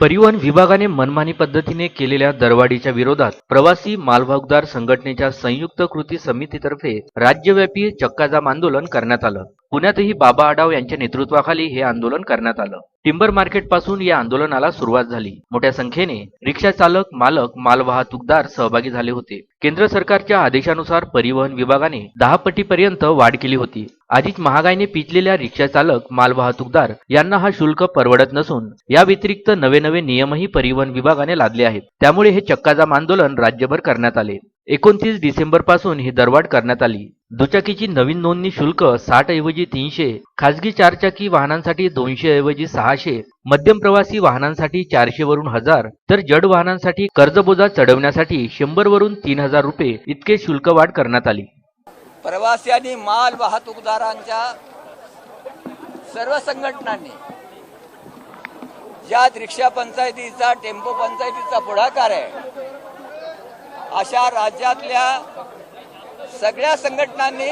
परिवहन विभागाने मनमानी पद्धतीने केलेल्या दरवाढीच्या विरोधात प्रवासी मालवाहूकदार संघटनेच्या संयुक्त कृती समितीतर्फे राज्यव्यापी चक्काजाम आंदोलन करण्यात आलं. पुण्यातही बाबा आढाव यांच्या नेतृत्वाखाली हे आंदोलन करण्यात आलं. टिंबर मार्केटपासून या आंदोलनाला सुरुवात झाली. मोठ्या संख्येने रिक्षा चालक मालक मालवाहतूकदार सहभागी झाले होते. केंद्र सरकारच्या आदेशानुसार परिवहन विभागाने दहा पटीपर्यंत वाढ केली होती. आधीच महागाईने पिचलेल्या रिक्षा चालक मालवाहतूकदार यांना हा शुल्क परवडत नसून या व्यतिरिक्त नवे नवे नियमही परिवहन विभागाने लादले आहेत. त्यामुळे हे चक्काजाम आंदोलन राज्यभर करण्यात आले. एकोणतीस डिसेंबरपासून ही दरवाढ करण्यात आली. दुचाकीची नवीन नोंदणी शुल्क साठ ऐवजी तीनशे खासगी चारचाकी वाहनांसाठी दोनशे ऐवजी सहाशे मध्यम प्रवासी वाहनांसाठी चारशे वरून हजार तर जड वाहनांसाठी कर्जबोजा चढवण्यासाठी शंभर वरून तीन हजार रुपये इतके शुल्क वाढ करण्यात आली. प्रवासी आणि माल वाहतूकदारांच्या सर्व संघटनांनी ज्यात रिक्षा पंचायतीचा टेम्पो पंचायतीचा पुढाकार आहे अशा राज्यातल्या सगळ्या संघटनांनी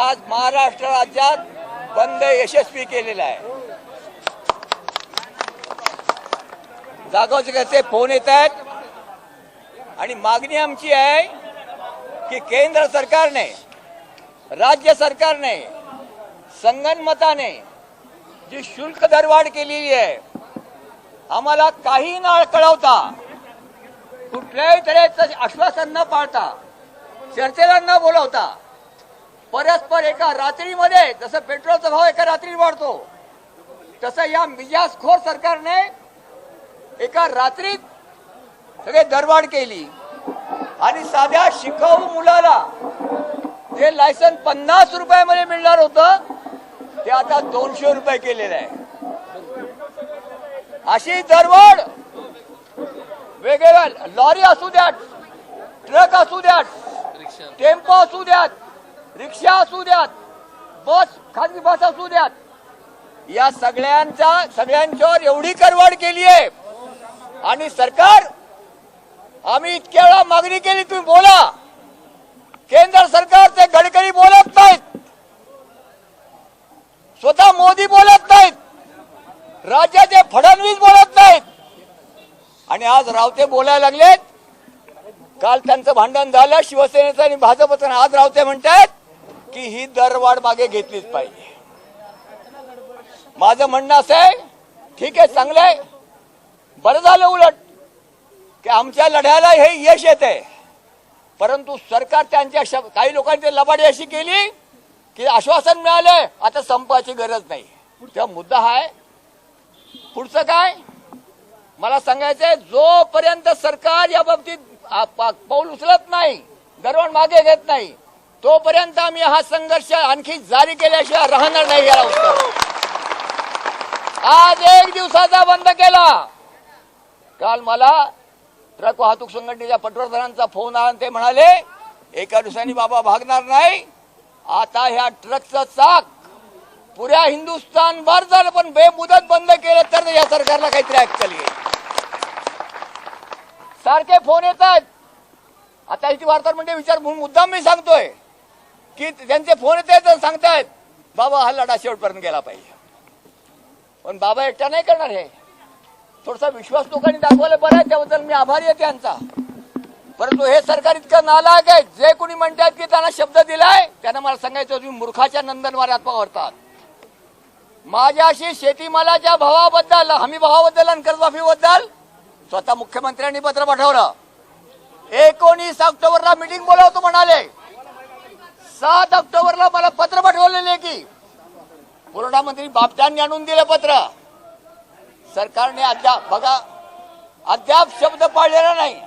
आज महाराष्ट्र राज्यात बंद यशस्वी केलेला आहे. जागोजागचे फोन येत आहेत. आणि मागणी आमची आहे की केंद्र सरकारने राज्य सरकारने संगनमताने जी शुल्क दरवाढ केलेली आहे आम्हाला काही नाळ कळवता कुठल्याही तऱ्हेचं आश्वासन न पाळता चर्चेला न बोलवता परस्पर एका रात्रीमध्ये जसं पेट्रोलचा भाव एका रात्री वाढतो तसं या मिजाजखोर सरकारने एका रात्रीत सगळे दरवाढ केली. आणि साध्या शिकाऊ मुलाला जे लायसन पन्नास रुपयामध्ये मिळणार होतं ते आता दोनशे रुपये केलेलं आहे. अशी दरवाढ वेगवेगळ्या लॉरी असू द्यात ट्रक असू द्यात टेम्पो असू द्यात रिक्षा असू द्यात बस खाजगी बस असू द्यात. या सगळ्यांचा सगळ्यांच्यावर एवढी करवाढ केली आहे. आणि सरकार आम्ही इतक्या वेळा मागणी केली तुम्ही बोला. केंद्र सरकारचे गडकरी बोलत नाहीत. स्वतः मोदी बोलत नाहीत. राज्याचे फडणवीस बोलत आणि आज रावते बोलायला लागलेत. काल त्यांचं भांडण झालं शिवसेनेचं आणि भाजपचं. आज रावते म्हणतात की ही दरवाढ मागे घेतलीच पाहिजे. माझं म्हणणं असं आहे ठीक आहे चांगलं आहे. बरं झालं उलट की आमच्या लढ्याला हे यश येत आहे परंतु सरकार त्यांच्या काही लोकांनी ते लबाडी अशी केली की आश्वासन मिळालंय आता संपाची गरज नाही. तेव्हा मुद्दा हाय आहे पुढचं काय? मला सांगायचंय जोपर्यंत सरकार या बाबतीत पाऊल उचलत नाही दरवण मागे घेत नाही तोपर्यंत आम्ही हा संघर्ष आणखी जारी केल्याशिवाय राहणार नाही याला उत्तर. आज एक दिवसाचा बंद केला. काल मला ट्रक वाहतूक संघटनेच्या पटवर्धनांचा फोन आला ते म्हणाले एका दिवसांनी बाबा भागणार नाही. आता ह्या ट्रकचं चाक पुऱ्या हिंदुस्थान भर झालं पण बेमुदत बंद केलं तर या सरकारला काहीतरी अक्कल येईल. सारखे फोन येत आहेत आता इथे वार्ताहर म्हणजे विचार म्हणून मुद्दाम मी सांगतोय की त्यांचे फोन येत आहेत सांगतायत बाबा हा लढा शेवटपर्यंत गेला पाहिजे. पण बाबा एकटा नाही करणार हे. थोडासा विश्वास लोकांनी दाखवला बरं आहे त्याबद्दल मी आभारी आहे त्यांचा. परंतु हे सरकार इतकं नालायक आहे जे कोणी म्हणतात की त्यांना शब्द दिलाय त्यांना मला सांगायचं तुम्ही मूर्खाच्या नंदनवाऱ्यात पावरतात माझ्याशी शेतीमालाच्या भावाबद्दल हमी भावाबद्दल आणि कर्जमाफीबद्दल स्वतः मुख्यमंत्र्यांनी पत्र पाठवलं. एकोणीस ऑक्टोबरला मीटिंग बोलावतो म्हणाले. सात ऑक्टोबरला मला पत्र पाठवलेले की. पुरवठा मंत्री बापटांनी आणून दिलं पत्र. सरकारने अद्याप बघा अद्याप शब्द पाळलेला नाही.